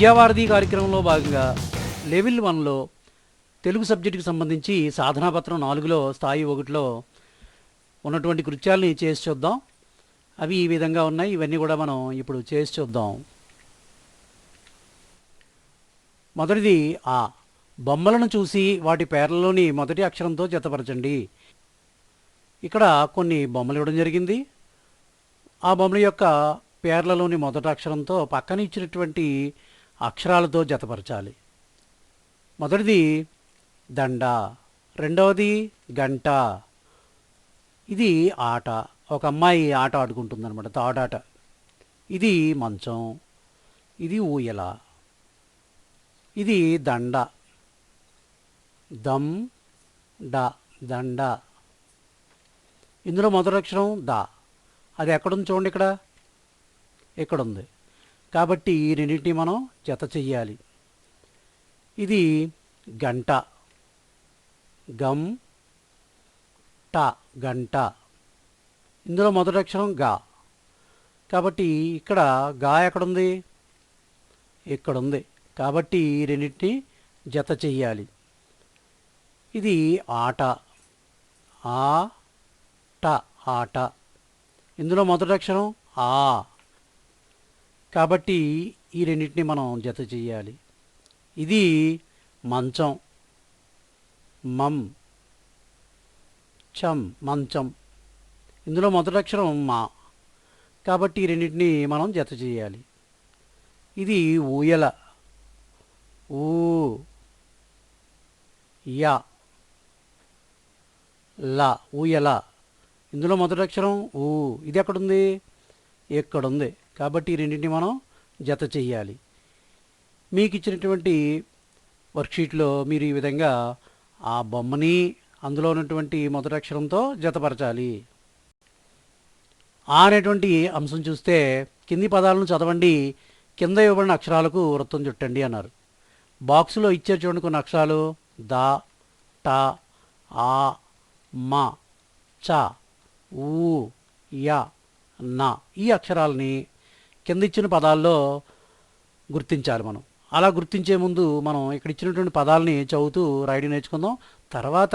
విద్యావారధి కార్యక్రమంలో భాగంగా లెవెల్ వన్లో తెలుగు సబ్జెక్టుకి సంబంధించి సాధనాపత్రం నాలుగులో స్థాయి ఒకటిలో ఉన్నటువంటి కృత్యాలని చేసి చూద్దాం. అవి ఈ విధంగా ఉన్నాయి. ఇవన్నీ కూడా మనం ఇప్పుడు చేసి చూద్దాం. మొదటిది ఆ బొమ్మలను చూసి వాటి పేర్లలోని మొదటి అక్షరంతో జతపరచండి. ఇక్కడ కొన్ని బొమ్మలు ఇవ్వడం జరిగింది. ఆ బొమ్మల యొక్క పేర్లలోని మొదటి అక్షరంతో పక్కన ఇచ్చినటువంటి అక్షరాలతో జతపరచాలి. మొదటిది దండ రెండవది గంట. ఇది ఆట. ఒక అమ్మాయి ఆట ఆడుకుంటుందన్నమాట తాడాట ఇది మంచం ఇది ఊయల ఇది దండ. దమ్ డ దండ. ఇందులో మొదటి అక్షరం ద. అది ఎక్కడుంది చూడండి ఇక్కడ. ఇక్కడ ఉంది కాబట్టి ఈ రెండింటిని మనం జత చెయ్యాలి. ఇది గంట. గమ్ ట గంట. ఇందులో మొదటి అక్షరం గా. కాబట్టి ఇక్కడ గా ఎక్కడుంది? ఇక్కడ ఉంది కాబట్టి ఈ రెండింటిని జత చెయ్యాలి. ఇది ఆట. ఆ ట ఆట. ఇందులో మొదటి అక్షరం ఆ. కాబట్టి ఈ రెండింటిని మనం జత చేయాలి ఇది మంచం మం చం మంచం. ఇందులో మొదటక్షరం మా. కాబట్టి ఈ రెండింటిని మనం జత చేయాలి ఇది ఊయల ఊ యా ల ఊయల. ఇందులో మొదటక్షరం ఊ. ఇది ఎక్కడుంది? ఎక్కడుంది? కాబట్టి ఈ రెండింటిని మనం జత చేయాలి మీకు ఇచ్చినటువంటి వర్క్షీట్లో మీరు ఈ విధంగా ఆ బొమ్మని అందులో ఉన్నటువంటి మొదటి అక్షరంతో జతపరచాలి. ఆ అనేటువంటి అంశం చూస్తే కింది పదాలను చదవండి కింద ఇవ్వబడిన అక్షరాలకు వృత్తం చుట్టండి అన్నారు. బాక్సులో ఇచ్చే చూడండి కొన్ని అక్షరాలు. ద ట ఆ మ చ ఊ య న ఈ అక్షరాలని కింద ఇచ్చిన పదాల్లో గుర్తించాలి మనం. అలా గుర్తించే ముందు మనం ఇక్కడ ఇచ్చినటువంటి పదాలని చదువుతూ రాయడం నేర్చుకుందాం. తర్వాత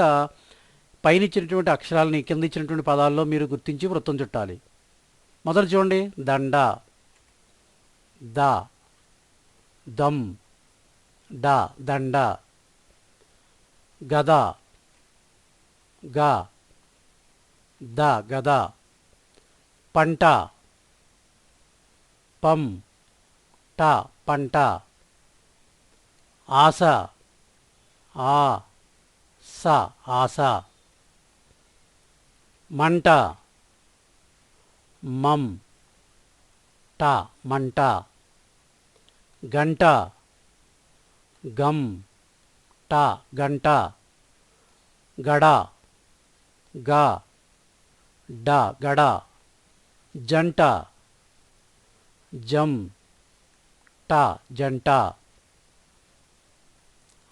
పైన ఇచ్చినటువంటి అక్షరాలని కింద ఇచ్చినటువంటి పదాల్లో మీరు గుర్తించి వృత్తం చుట్టాలి. మొదలు చూడండి. దండ ద దమ్ డ దండ గద గ ద గద పంట పం ట పంట. ఆశ ఆ స ఆశ మంట మం ట మంట. గంట గం ట గంట. గడ గ డ గడ. జంట జం ట జంట.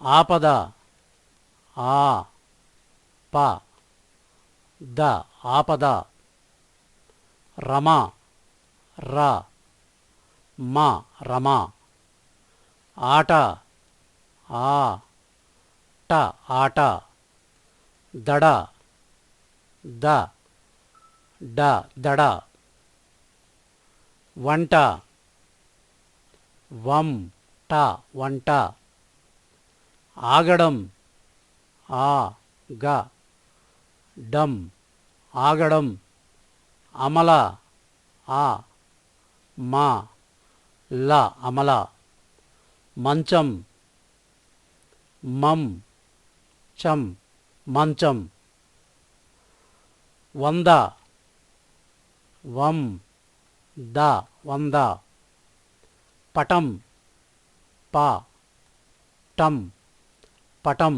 ఆపద ఆ ప ద ఆపద. రమ ర మ రమ. ఆట ఆ ట ఆట. దడ ద డ దడ. వంట. వం ట వంట. ఆగడం ఆ గ. డం ఆగడం. అమల ఆ. మా ల అమల. మంచం మం చం మంచం. వంద వం ద వంద. పటం ప. టం పటం.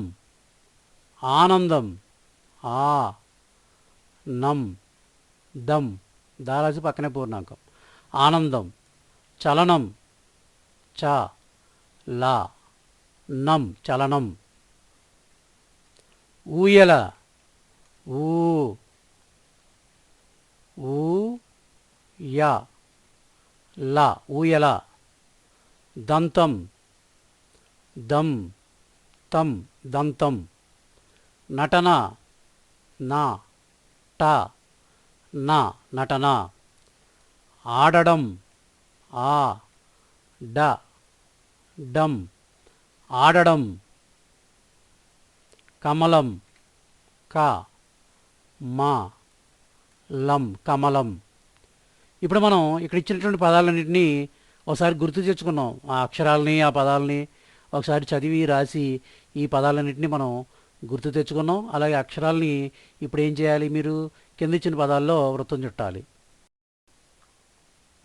ఆనందం ఆ. నం దం దారాజు పక్కనే పూర్ణాంకం. ఆనందం. చలనం చ. ల. నం చలనం. ఊయల ఊ. ఊ. య ల ఊయల దంతం దం తం దంతం నటన నా ట నా నటన ఆడడం ఆ డ డం ఆడడం కమలం క మా లం కమలం. ఇప్పుడు మనం ఇక్కడ ఇచ్చినటువంటి పదాలన్నింటినీ ఒకసారి గుర్తు తెచ్చుకున్నాం. ఆ అక్షరాలని ఆ పదాలని ఒకసారి చదివి రాసి ఈ పదాలన్నింటినీ మనం గుర్తు తెచ్చుకున్నాం. అలాగే అక్షరాలని ఇప్పుడు ఏం చేయాలి మీరు? కింద ఇచ్చిన పదాల్లో వృత్తం చుట్టాలి.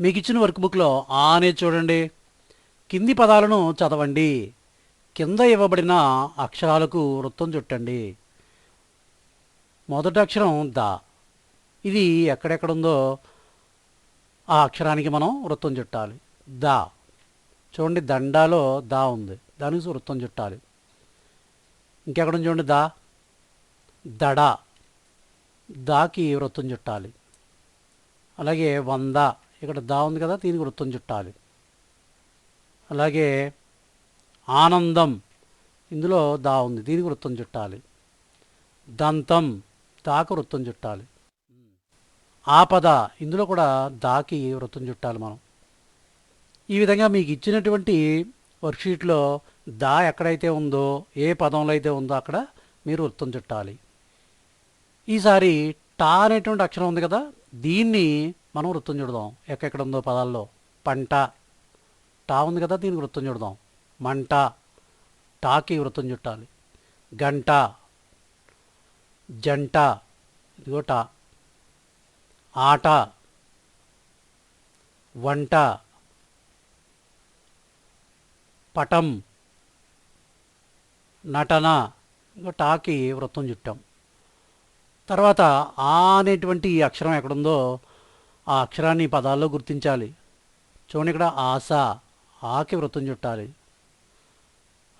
మీకు ఇచ్చిన వర్క్ బుక్లో ఆ అనేది చూడండి. కింది పదాలను చదవండి. కింద ఇవ్వబడిన అక్షరాలకు వృత్తం చుట్టండి. మొదటి అక్షరం ద. ఇది ఎక్కడెక్కడుందో ఆ అక్షరానికి మనం వృత్తం చుట్టాలి. దా. చూడండి దండాలో దా ఉంది. దానికి వృత్తం చుట్టాలి. ఇంకెక్కడ చూడండి దా. దడ. దాకి వృత్తం చుట్టాలి. అలాగే వంద. ఇక్కడ దా ఉంది కదా దీనికి వృత్తం చుట్టాలి. అలాగే ఆనందం. ఇందులో దా ఉంది దీనికి వృత్తం చుట్టాలి. దంతం. దాకు వృత్తం చుట్టాలి. ఆపద. ఇందులో కూడా దాకి వృత్తం చుట్టాలి మనం. ఈ విధంగా మీకు ఇచ్చినటువంటి వర్క్షీట్లో దా ఎక్కడైతే ఉందో ఏ పదంలో అయితే ఉందో అక్కడ మీరు వృత్తం చుట్టాలి. ఈసారి టా అనేటువంటి అక్షరం ఉంది కదా దీన్ని మనం వృత్తం చూడదాం. ఎక్కడెక్కడ ఉందో పదాల్లో. పంట. టా ఉంది కదా దీనికి వృత్తం చూడదాం. మంట. టాకి వృత్తం చుట్టాలి. గంట. జంట. ఇదిగో టా. ఆట వంట పటం నటన ఇంకా టాకి వృత్తం చుట్టాం. తర్వాత ఆ అనేటువంటి ఈ అక్షరం ఎక్కడుందో ఆ అక్షరాన్ని పదాల్లో గుర్తించాలి. చూడండి ఇక్కడ ఆశ ఆకి వృత్తం చుట్టాలి.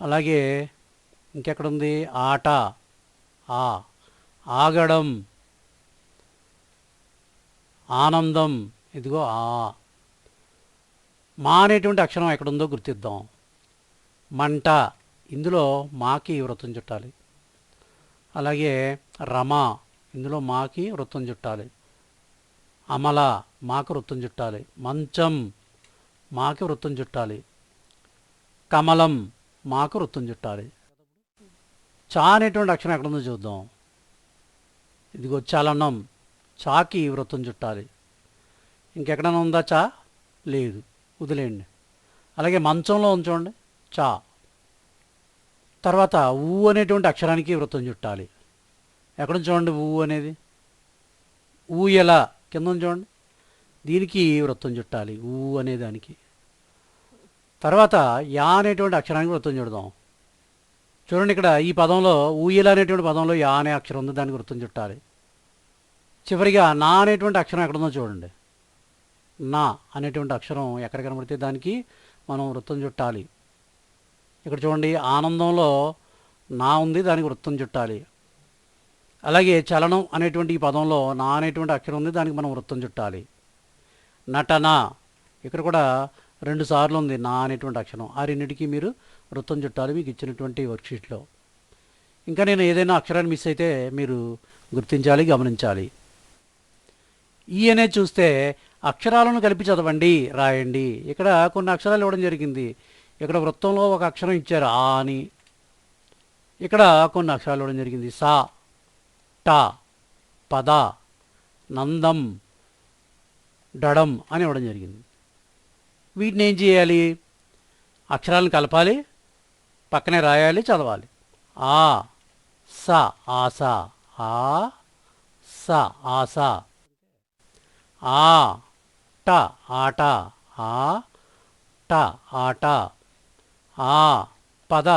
అలాగే ఇంకెక్కడుంది? ఆట ఆ ఆగడం ఆనందం ఇదిగో ఆ. మా అనేటువంటి అక్షరం ఎక్కడుందో గుర్తిద్దాం. మంట ఇందులో మాకి వృత్తం చుట్టాలి. అలాగే రమ ఇందులో మాకి వృత్తం చుట్టాలి. అమల మాకు వృత్తం చుట్టాలి. మంచం మాకి వృత్తం చుట్టాలి. కమలం మాకు వృత్తం చుట్టాలి. చా అనేటువంటి అక్షరం ఎక్కడుందో చూద్దాం. ఇదిగో చలనం. చాకి వృత్తం చుట్టాలి. ఇంకెక్కడైనా ఉందా చా? లేదు. వదిలేయండి. అలాగే మంచంలో ఉంచండి. చా. తర్వాత ఊ అనేటువంటి అక్షరానికి వృత్తం చుట్టాలి. ఎక్కడ చూడండి ఊ అనేది? ఊ ఎలా? కింద ఉంది చూడండి దీనికి వృత్తం చుట్టాలి. ఊ అనే దానికి. తర్వాత యా అనేటువంటి అక్షరానికి వృత్తం చుడదాం. చూడండి ఇక్కడ ఈ పదంలో ఊయల అనేటువంటి పదంలో యా అనే అక్షరం ఉంది. దానికి వృత్తం చుట్టాలి. చివరిగా నా అనేటువంటి అక్షరం ఎక్కడుందో చూడండి. నా అనేటువంటి అక్షరం ఎక్కడ కనబడితే దానికి మనం వృత్తం చుట్టాలి. ఇక్కడ చూడండి ఆనందంలో నా ఉంది దానికి వృత్తం చుట్టాలి. అలాగే చలనం అనేటువంటి ఈ పదంలో నా అనేటువంటి అక్షరం ఉంది దానికి మనం వృత్తం చుట్టాలి. నటన ఇక్కడ కూడా రెండు సార్లు ఉంది నా అనేటువంటి అక్షరం. ఆ రెండింటికి మీరు వృత్తం చుట్టాలి మీకు ఇచ్చినటువంటి వర్క్షీట్లో ఇంకా నేను ఏదైనా అక్షరాన్ని మిస్ అయితే మీరు గుర్తించాలి గమనించాలి. ఈ చూస్తే అక్షరాలను కలిపి చదవండి రాయండి. ఇక్కడ కొన్ని అక్షరాలు ఇవ్వడం జరిగింది. ఇక్కడ వృత్తంలో ఒక అక్షరం ఇచ్చారు ఆ అని ఇక్కడ కొన్ని అక్షరాలు ఇవ్వడం జరిగింది. సా ట పద నందం డడం అని ఇవ్వడం జరిగింది. వీటిని ఏం చేయాలి? అక్షరాలను కలపాలి పక్కనే రాయాలి చదవాలి. ఆ స ఆస ఆ స ఆస ఆ ట ఆట ఆ ట ఆట ఆ పద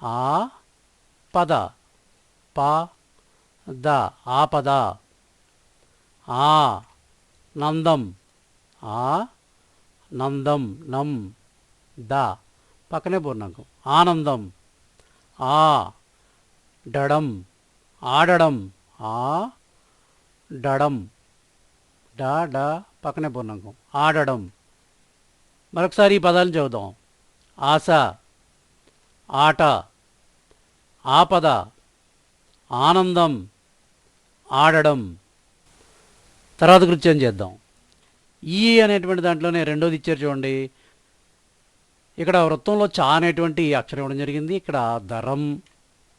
ఆ పద ప ద ఆపద ఆ నందం ఆ నందం నం ద పక్కనే పూర్ణాంకం. ఆనందం ఆ డడం ఆడడం ఆ డడం డా డా పక్కనే పూర్ణాంకం ఆడడం. మరొకసారి ఈ పదాలు చదువుదాం. ఆశ ఆట ఆపద ఆనందం ఆడడం. తర్వాత కృత్యం చేద్దాం. ఈ అనేటువంటి దాంట్లోనే రెండోది ఇచ్చారు చూడండి. ఇక్కడ వృత్తంలో చా అనేటువంటి అక్షరం ఇవ్వడం జరిగింది. ఇక్కడ దరం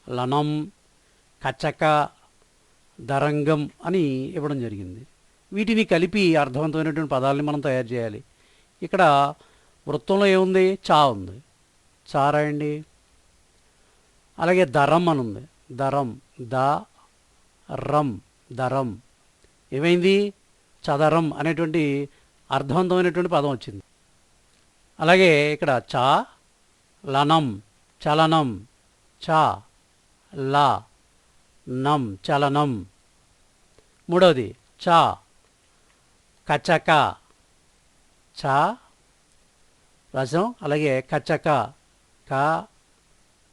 లనం కచక దరంగం అని ఇవ్వడం జరిగింది. వీటిని కలిపి అర్థవంతమైనటువంటి పదాలని మనం తయారు చేయాలి. ఇక్కడ వృత్తంలో ఏముంది? చా ఉంది. చా రాయండి. అలాగే దరం అని ఉంది. దరం ద రం దరం ఏమైంది? చదరం అనేటువంటి అర్థవంతమైనటువంటి పదం వచ్చింది. అలాగే ఇక్కడ చా లనం చలనం. చా ల నం చలనం. మూడవది చా కచక చా రసం అలాగే కచక క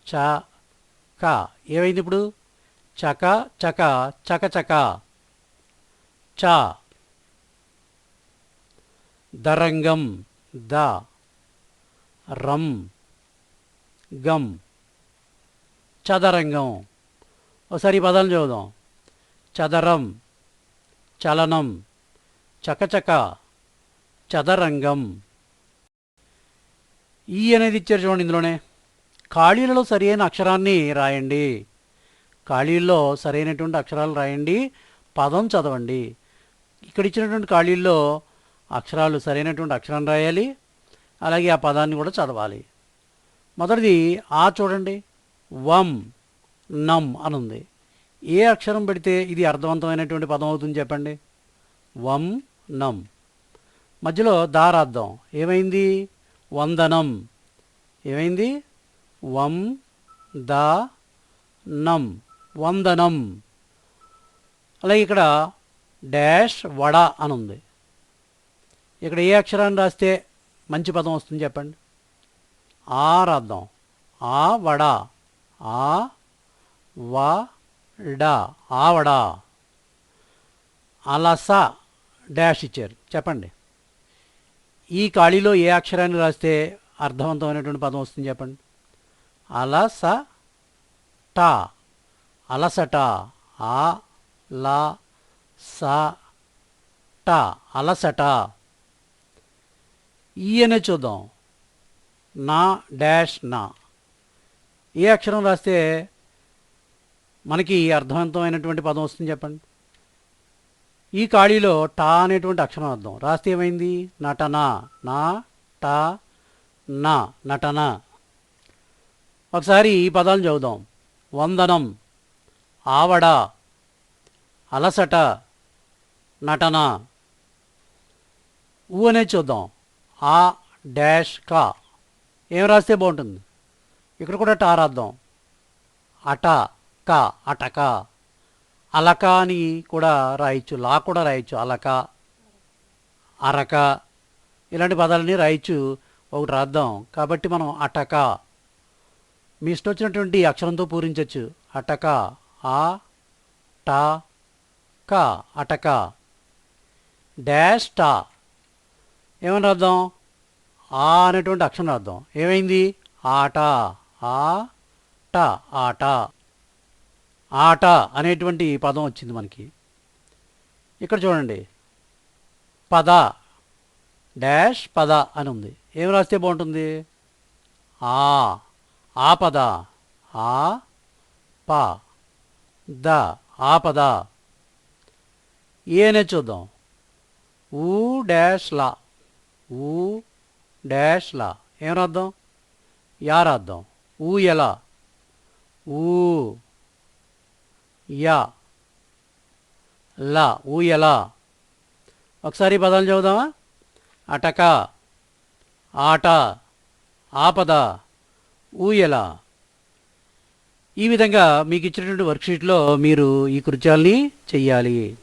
చ క. ఏమైంది ఇప్పుడు? చక చక చక చక. చ. దరంగం ద. రం గం. చదరంగం. ఒకసారి ఈ పదాలను చదువుదాం. చదరం చలనం. చకచక చదరంగం. ఈ అనేది ఇచ్చారు చూడండి ఇందులోనే. ఖాళీలలో సరైన అక్షరాన్ని రాయండి. ఖాళీల్లో సరైనటువంటి అక్షరాలు రాయండి. పదం చదవండి. ఇక్కడ ఇచ్చినటువంటి ఖాళీల్లో అక్షరాలు సరైనటువంటి అక్షరం రాయాలి. అలాగే ఆ పదాన్ని కూడా చదవాలి. మొదటిది ఆ చూడండి. వం నం అనుంది. ఏ అక్షరం పెడితే ఇది అర్థవంతమైనటువంటి పదం అవుతుంది చెప్పండి. వం నం. మధ్యలో దా ఏమైంది? వందనం. ఏమైంది? వం ద నం. వందనం. అలాగే ఇక్కడ డాష్ వడ అని ఉంది ఇక్కడ ఏ అక్షరాన్ని రాస్తే మంచి పదం వస్తుంది చెప్పండి? ఆ రాద్దాం ఆ వడ. ఆ వ డ. ఆవడ అలస. డాష్ ఇచ్చారు. చెప్పండి. ఈ ఖాళీలో ఏ అక్షరాన్ని రాస్తే అర్థవంతమైనటువంటి పదం వస్తుంది చెప్పండి. అలస ట. అలసట ఆ ల స ట. అలసట ఈ అనే చూద్దాం. నా డాష్ నా. ఏ అక్షరం రాస్తే మనకి అర్థవంతమైనటువంటి పదం వస్తుంది చెప్పండి. ఈ ఖాళీలో టా అనేటువంటి అక్షరం అర్థం. రాస్తే ఏమైంది? నటన. నా టా నా నటన. ఒకసారి ఈ పదాలను చదువుదాం. వందనం ఆవడ అలసట నటన. ఊ అనేది చూద్దాం. ఆ డాష్ కా. ఏం రాస్తే బాగుంటుంది? ఇక్కడ కూడా టా రాద్దాం. అట క అటక. అలక అని కూడా రాయొచ్చు లా కూడా రాయొచ్చు అలక అరక ఇలాంటి పదాలని రాయొచ్చు ఒకటి రాద్దాం. కాబట్టి మనం అటక మీ ఇష్టం వచ్చినటువంటి అక్షరంతో పూరించవచ్చు అటక ఆ టా క అటక. డాష్ టా. ఏమని రాద్దాం? ఆ అనేటువంటి అక్షరం రాద్దాం. ఏమైంది? ఆట ఆ ట ఆట. ఆట అనేటువంటి పదం వచ్చింది మనకి. ఇక్కడ చూడండి. పద. డాష్ పద అని ఉంది. ఏం రాస్తే బాగుంటుంది? ఆ. ఆ పద. ఆ ప. ద. ఆ ఏ అనేది చూద్దాం. ఊ డాష్ లా. ఊ డాష్ లా. ఏం రాద్దాం? యా రాద్దాం. ఊ ఎలా? ఊ. యా. లా ఊయలా. ఒకసారి పదాలు చదువుదామా? అటక ఆట ఆపద ఊయల. ఈ విధంగా మీకు ఇచ్చినటువంటి వర్క్షీట్లో మీరు ఈ కృత్యాల్ని చెయ్యాలి.